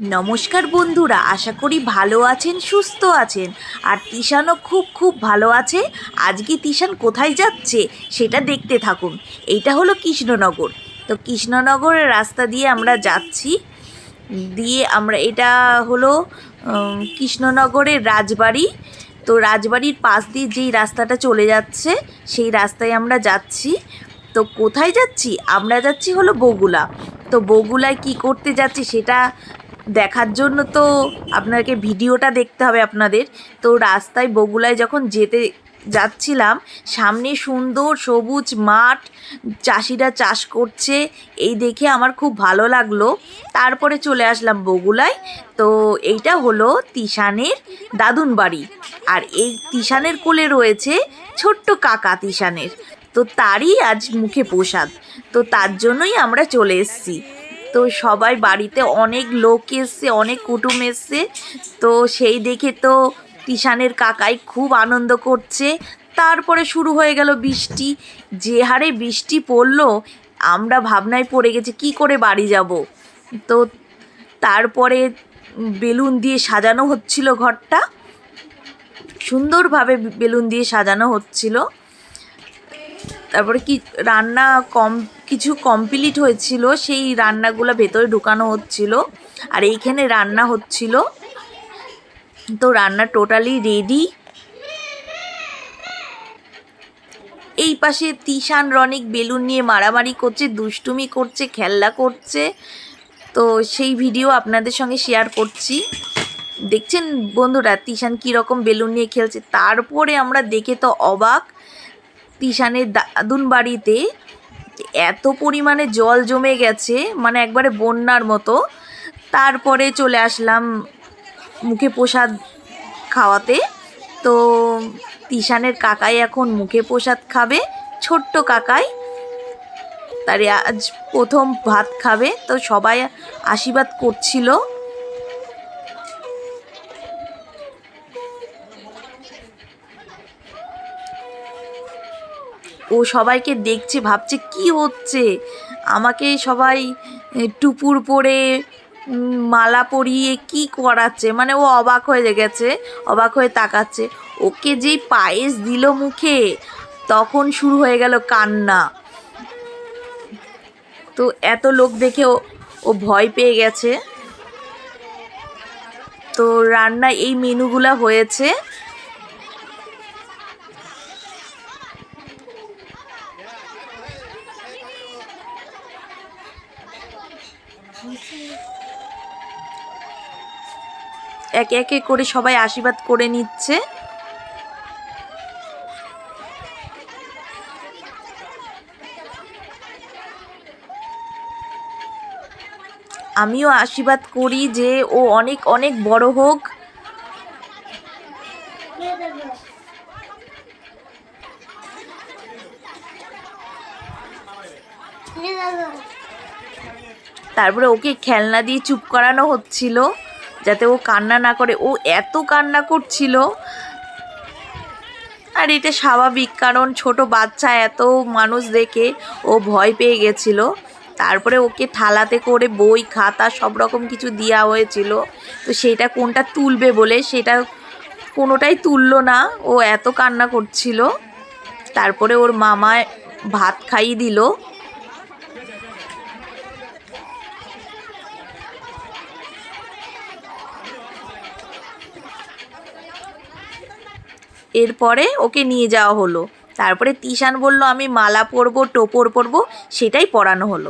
নমস্কার বন্ধুরা, আশা করি ভালো আছেন, সুস্থ আছেন। আর তিশানও খুব খুব ভালো আছে। আজকে তিশান কোথায় যাচ্ছে সেটা দেখতে থাকুন। এইটা হলো কৃষ্ণনগর। তো কৃষ্ণনগরের রাস্তা দিয়ে আমরা যাচ্ছি। দিয়ে আমরা, এটা হলো কৃষ্ণনগরের রাজবাড়ি। তো রাজবাড়ির পাশ দিয়ে যেই রাস্তাটা চলে যাচ্ছে, সেই রাস্তায় আমরা যাচ্ছি। তো কোথায় যাচ্ছি? আমরা যাচ্ছি হলো বগুলা। তো বগুলায় কি করতে যাচ্ছি সেটা দেখার জন্য তো আপনাকে ভিডিওটা দেখতে হবে আপনাদের। তো রাস্তায় বগুলায় যখন যেতে যাচ্ছিলাম, সামনে সুন্দর সবুজ মাঠ, চাষিরা চাষ করছে। এই দেখে আমার খুব ভালো লাগল। তারপরে চলে আসলাম বগুলায়। তো এইটা হলো তিশানের দাদুন বাড়ি। আর এই তিশানের কোলে রয়েছে ছোট্ট কাকা তিশানের। তো তারই আজ মুখে প্রসাদ। তো তার জন্যই আমরা চলে এসেছি। তো সবাই বাড়িতে অনেক লোক এসছে, অনেক কুটুম এসছে। তো সেই দেখে তো তিশানের কাকাই খুব আনন্দ করছে। তারপরে শুরু হয়ে গেল বৃষ্টি। যে হারে বৃষ্টি পড়ল, আমরা ভাবনায় পড়ে গেছি, কি করে বাড়ি যাব? তো তারপরে বেলুন দিয়ে সাজানো হচ্ছিল ঘরটা। সুন্দরভাবে বেলুন দিয়ে সাজানো হচ্ছিল। তারপরে কি রান্না কম, কিছু কমপ্লিট হয়েছিল, সেই রান্নাগুলো ভেতরে ঢুকানো হচ্ছিল। আর এইখানে রান্না হচ্ছিল। তো রান্না টোটালি রেডি এই পাশে তিশান, রনিক বেলুন নিয়ে মারামারি করছে, দুষ্টুমি করছে, খেলনা করছে। তো সেই ভিডিও আপনাদের সঙ্গে শেয়ার করছি। দেখছেন বন্ধুরা, তিশান কীরকম বেলুন নিয়ে খেলছে? তারপরে আমরা দেখে তো অবাক তিশানের দাদুন বাড়িতে এত পরিমাণে জল জমে গেছে মানে একবারে বন্যার মতো। তারপরে চলে আসলাম মুখে প্রসাদ খাওয়াতে। তো তিশানের কাকাই এখন মুখে প্রসাদ খাবে, ছোট্ট কাকাই। তারে আজ প্রথম ভাত খাবে, তো সবাই আশীর্বাদ করছিল। ও সবাইকে দেখছে, ভাবছে কি হচ্ছে? আমাকে সবাই টুপুর পরে মালা পরিয়ে কি করাচ্ছে? মানে ও অবাক হয়ে গেছে, অবাক হয়ে তাকাচ্ছে। ওকে যেই পায়েস দিল মুখে, তখন শুরু হয়ে গেল কান্না। তো এত লোক দেখে ও ভয় পেয়ে গেছে। তো রান্না এই মেনুগুলা হয়েছে। একে একে করে সবাই আশীর্বাদ করে নিচ্ছে। আমিও আশীর্বাদ করি যে ও অনেক অনেক বড় হোক। তারপরে ওকে খেলনা দিয়ে চুপ করানো হচ্ছিল, যাতে ও কান্না না করে। ও এত কান্না করছিল। আর এটা স্বাভাবিক, কারণ ছোট বাচ্চা এত মানুষ দেখে ও ভয় পেয়ে গেছিল। তারপরে ওকে থালাতে করে বই, খাতা সব রকম কিছু দেওয়া হয়েছিল। তো সেটা কোনটা তুলবে বলে সেটা কোনোটাই তুললো না। ও এত কান্না করছিল। তারপরে ওর মামা ভাত খাইয়ে দিল। এরপরে ওকে নিয়ে যাওয়া হলো। তারপরে তিশান বলল, আমি মালা পরবো, টোপর পরবো। সেটাই পরানো হলো।